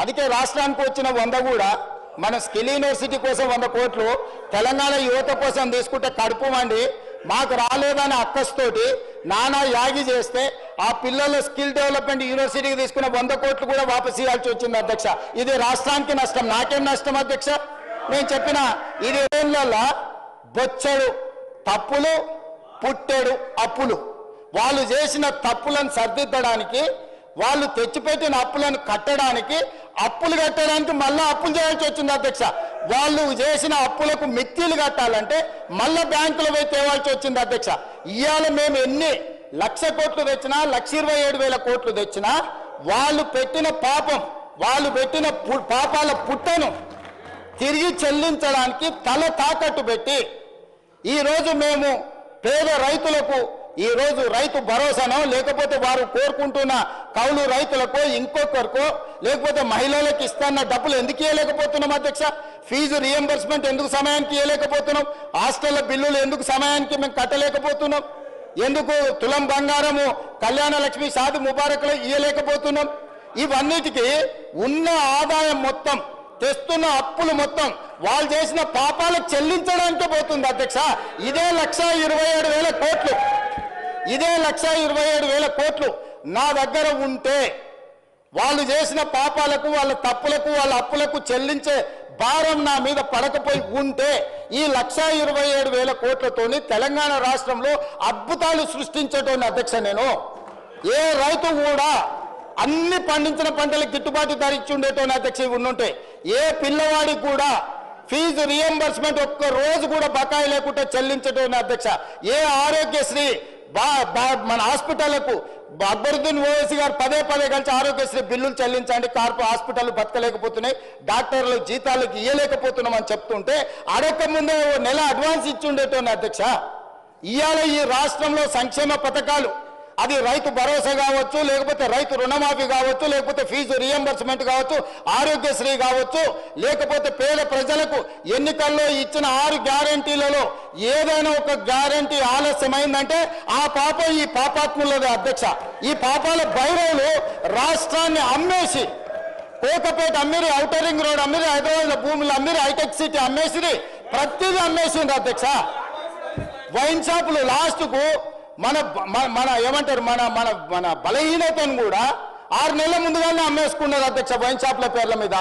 అందుకే రాష్ట్రానికి వచ్చిన వంద కూడా మన స్కిల్ యూనివర్సిటీ కోసం వంద కోట్లు తెలంగాణ యువత కోసం తీసుకుంటే కడుపు మండి మాకు రాలేదని అక్కస్తోటి నానా యాగి చేస్తే ఆ పిల్లల స్కిల్ డెవలప్మెంట్ యూనివర్సిటీకి తీసుకున్న వంద కోట్లు కూడా వాపస్ ఇవ్వాల్సి వచ్చింది అధ్యక్ష. ఇది రాష్ట్రానికి నష్టం. నాకేం నష్టం అధ్యక్ష? నేను చెప్పిన ఇది ఏళ్ళల్లో బొచ్చడు తప్పులు పుట్టెడు అప్పులు. వాళ్ళు చేసిన తప్పులను సర్దిద్దడానికి వాళ్ళు తెచ్చిపెట్టిన అప్పులను కట్టడానికి అప్పులు కట్టడానికి మళ్ళా అప్పులు చేయాల్సి వచ్చింది అధ్యక్ష. వాళ్ళు చేసిన అప్పులకు మిత్తిలు కట్టాలంటే మళ్ళా బ్యాంకులో పోయి తేవాల్సి వచ్చింది అధ్యక్ష. ఇవాళ మేము ఎన్ని లక్ష కోట్లు తెచ్చినా లక్ష ఇరవై ఏడు వేల కోట్లు తెచ్చినా వాళ్ళు పెట్టిన పాపం వాళ్ళు పెట్టిన పు- పాపాల పుట్టను తిరిగి చెల్లించడానికి తల తాకట్టు పెట్టి ఈరోజు మేము పేద రైతులకు ఈరోజు రైతు భరోసానో లేకపోతే వారు కోరుకుంటున్న కౌలు రైతులకు ఇంకొకరికో లేకపోతే మహిళలకు ఇస్తాన్న డబ్బులు ఎందుకు ఇవ్వలేకపోతున్నాం అధ్యక్ష? ఫీజు రియంబర్స్మెంట్ ఎందుకు సమయానికి ఇవ్వలేకపోతున్నాం హాస్టల్ల బిల్లులు ఎందుకు సమయానికి మేము కట్టలేకపోతున్నాం? ఎందుకు తులం బంగారము కళ్యాణ లక్ష్మి సాధు ముబారక్లో ఇవ్వలేకపోతున్నాం ఇవన్నిటికీ ఉన్న ఆదాయం మొత్తం తెస్తున్న అప్పులు మొత్తం వాళ్ళు చేసిన పాపాలకు చెల్లించడానికే పోతుంది అధ్యక్ష. ఇదే లక్ష ఇరవై ఏడు వేల కోట్లు. ఇదే లక్ష ఇరవై ఏడు వేల కోట్లు నా దగ్గర ఉంటే వాళ్ళు చేసిన పాపాలకు వాళ్ళ తప్పులకు వాళ్ళ అప్పులకు చెల్లించే భారం నా మీద పడకపోయి ఉంటే ఈ లక్ష ఇరవై ఏడు వేల కోట్లతోని తెలంగాణ రాష్ట్రంలో అద్భుతాలు సృష్టించేటువంటి అధ్యక్ష నేను. ఏ రైతు కూడా అన్ని పండించిన పంటలకు గిట్టుబాటు ధర ఇచ్చి ఉండేటువంటి అధ్యక్ష ఉండుంటే ఏ పిల్లవాడికి కూడా ఫీజు రియంబర్స్మెంట్ ఒక్క రోజు కూడా బకాయి లేకుండా చెల్లించటోని అధ్యక్ష ఏ ఆరోగ్యశ్రీ మన హాస్పిటళ్ళకు అక్బరుద్దీన్ ఓవైసీ గారు పదే పదే కలిసి ఆరోగ్యశ్రీ బిల్లులు చెల్లించండి కార్పొ హాస్పిటల్ బతకలేకపోతున్నాయి డాక్టర్లు జీతాలకు ఇయ్యలేకపోతున్నామని చెప్తుంటే అడగక ముందే ఓ నెల అడ్వాన్స్ ఇచ్చి ఉండేటోని అధ్యక్ష. ఇవాళ ఈ రాష్ట్రంలో సంక్షేమ పథకాలు అది రైతు భరోసా కావచ్చు లేకపోతే రైతు రుణమాఫీ కావచ్చు లేకపోతే ఫీజు రియంబర్స్మెంట్ కావచ్చు ఆరోగ్యశ్రీ కావచ్చు లేకపోతే పేద ప్రజలకు ఎన్నికల్లో ఇచ్చిన ఆరు గ్యారంటీలలో ఏదైనా ఒక గ్యారంటీ ఆలస్యమైందంటే ఆ పాపం ఈ పాపాత్ములది అధ్యక్ష. ఈ పాపాల భైరవులు రాష్ట్రాన్ని అమ్మేసి కోకపేట అమ్మిరి ఔటర్ రింగ్ రోడ్ అమ్మిరి హైదరాబాద్ భూములు అమ్మిరి హైటెక్ సిటీ అమ్మేసిరి ప్రతిదీ అమ్మేసింది అధ్యక్ష. వైన్ షాపులు లాస్ట్కు మన- మన ఏమంటారు మన మన మన బలహీనతను కూడా ఆరు నెలల ముందుగానే అమ్మేసుకున్నారు అధ్యక్ష వైన్ షాప్ల పేర్ల మీద.